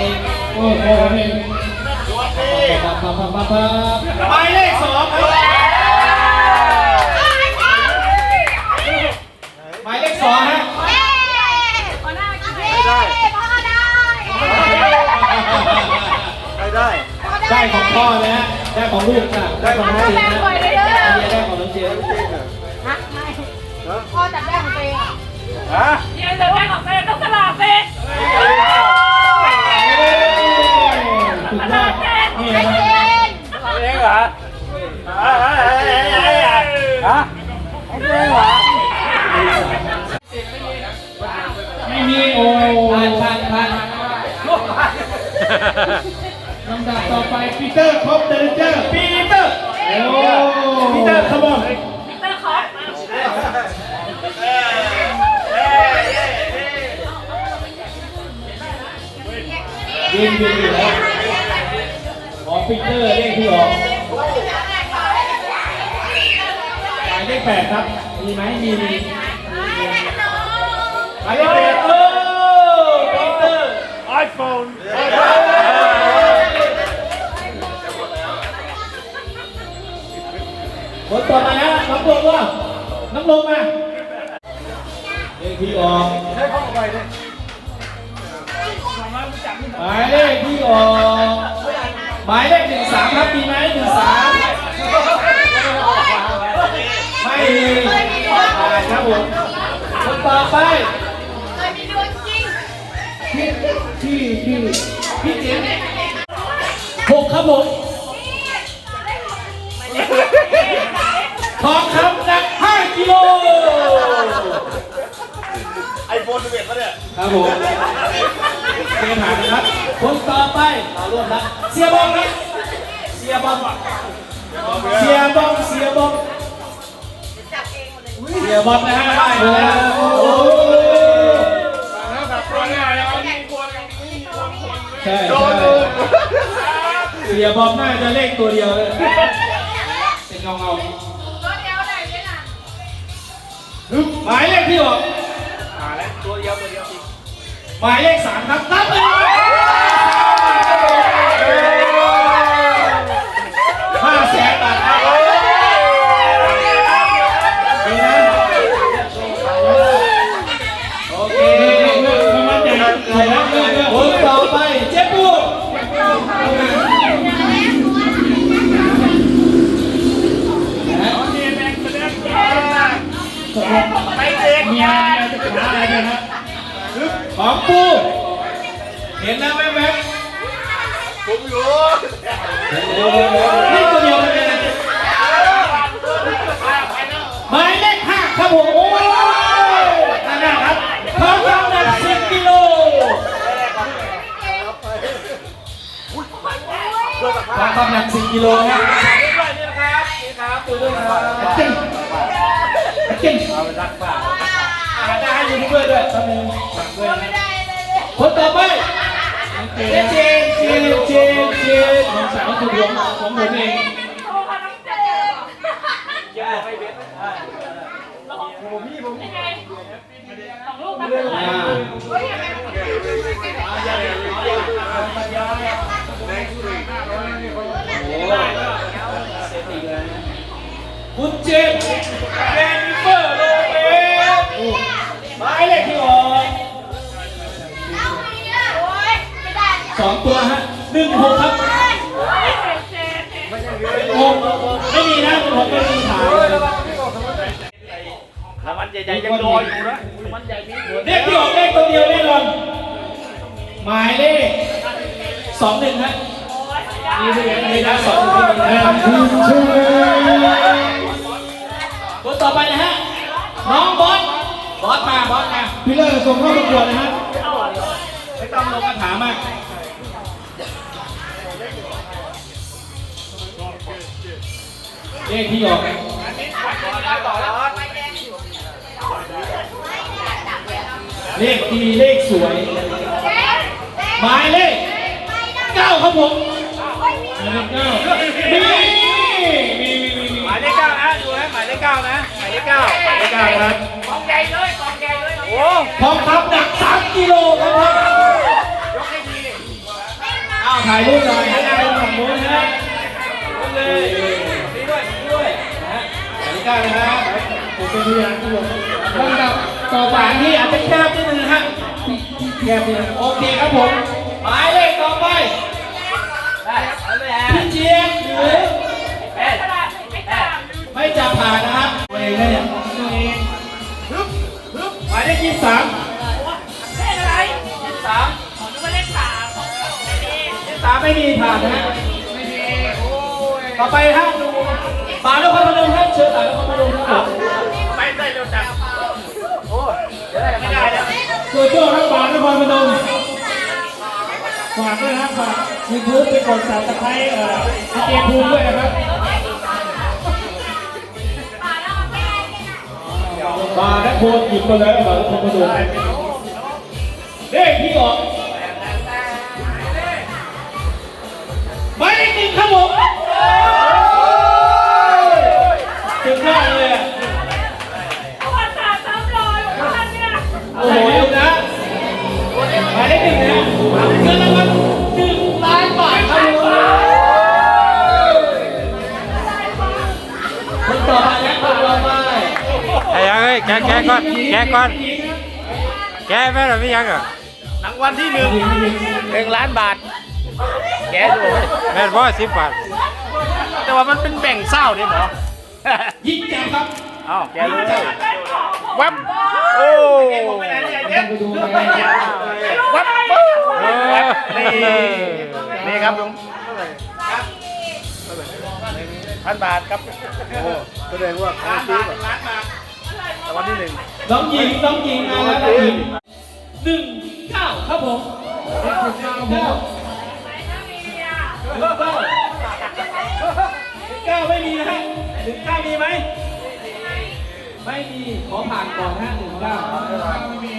นี่ปั๊บปั๊บปั๊บปั๊บปั๊บหมายเลขสองครับหมายเลขสองฮะได้ได้ ได้ของพ่อนะฮะได้ของลูกค่ะได้ของน้องเจนนะได้ของน้องเจนจริงอะพ่อจับได้ของตัวเองอะฮะยังจะได้ของเต้ต้องสลากเต้สุ ไม่มีโอ้ผ่านผ่านผ่านลำดับต่อไปปีเตอร์คอปเดนเจอร์ปีเตอร์โอ้ปีเตอร์ขบอนเต้ขอยืนยืนอยู่แล้วขอปีเตอร์เลขที่ออกหมายเลขแปดครับ มีไหมมีมีหม ไอโฟนคนต่อมานะน้องลงว่าน้องลงมาเลขที่ออกให้เข้าไปเลยหมายเลขที่ออกหมายเลขหนึ่งสามครับมีไหมหนึ่งสามไม่มีผ่านครับผมคนต่อไปเค ยมีดวงจริงพี่พี่พี่พี่เจมหกครับผมทองคำหนัก5กิโลไอโฟนสิบเอ็ดปะเนี่ยครับผมเกมผ่านนะครับ คนต่อไปมาร่วมนะเสียบอลครับเสียบอลเสียบอลเสียบอลเสียบอลนะฮะได้แล้ว เสียบอลน่าจะเลขตัวเดียวเลยเป็นเงาเงารถเดียวไหนเนี่ยน่ะๆฮึบหมายเลขที่ออกตัวเดียวตัวเดียวหมายเลขสามครับนับเลย ของปูเห็นแล้วแม่แม่ผมอยู่นี่ตัวเดียวเลยนะหมายเลขห้าครับผมโอ้ยนั่นนะครับทองคำหนักสิบกิโลทองคำหนักสิบกิโลนะจริงจริงเอาไปรักป่า อาได้ให้ยูทูบเบอร์ด้วยตอนนี้ฝากด้วยนะคนต่อไปเจนเจนเจนเจนเจนน้องสาวสุดหลวงของผมเองโทรค่ะน้อง สองตัวฮะหนึ่งหกครับหกไม่มีนะหกไม่มีขายรางวัลใหญ่ๆยังรออยู่นะรางวัลใหญ่มีหัวเลขที่ออกเลขตัวเดียวแน่นอนหมายเลขสองหนึ่งฮะมีเสียงมีนะสองหนึ่งนะครับคนต่อไปนะฮะน้องบอสบอสมาบอสมาพี่เลอร์ส่งเข้าประกวดนะฮะไม่ต้องลงคาถามาก เลขที่ออกเลขดีเลขสวยเจ๊เจ๊หมายเลขไม่ได้เก้าครับผมโอ๊ยมีหมายเลขเก้ามีมีมีมีมีหมายเลขเก้านะดูนะหมายเลขเก้านะหมายเลขเก้าหมายเลขเก้านะครับกองใหญ่เลยกองใหญ่เลยโอ้ทองคำหนัก3กิโลครับผมยกให้ดีอ้าวถ่ายรูปหน่อยหันหน้าไปฝั่งนู้นนะฮะเลยนี่ด้วยนี่ด้วยนะฮะ กติกาเลยนะครับผมเป็นพยานที่ลงลำดับต่อไปที่อาจจะแคบนิดนึงนะฮะแคบนิดนึงโอเคครับผมหมายเลขต่อไปพี่เจียมหรือไม่จับผ่านนะครับตัวเองนะเนี่ยตัวเองฮึบฮึบหมายเลขยี่สิบสามเลขอะไรยี่สิบสามขอนึกว่าเลขสามไม่ดียี่สิบสามไม่มีผ่านนะฮะไม่มีโอ้ยต่อไปฮะดูปาแล้วคนมาดูครับเชิญ ยูทูบไปกดซับสไครต์เอ่อพี่เจภูมิด้วยนะครับปาและโคนหยิบไปเลยปาแล้วคนมาดูเด้พี่ออก แกะแกะก่อนแกะก่อนแกะไม่หรอไม่ยังเหรอรางวัลที่หนึ่งหนึ่งล้านบาท แกดูแม่นบ่สิบบาท แต่ว่ามันเป็นแบ่งเศร้าดิหมอยิงแจกครับอ้าวแกเลยวับโอ้ต้องไปดูนะวับเออนี่นี่ครับลุงพันบาทครับโอ้แสดงว่าล้านบาทล้านบาทรางวัลที่หนึ่งน้องหญิงน้องหญิงมาแล้วน้องหญิงหนึ่งเก้าครับผมหนึ่งเก้าหนึ่งเก้าหนึ่งเก้าหนึ่งเก้าไม่มีนะฮะหนึ่งเก้ามีไหมไม่มีขอผ่านก่อนฮะหนึ่งเก้าไม่มี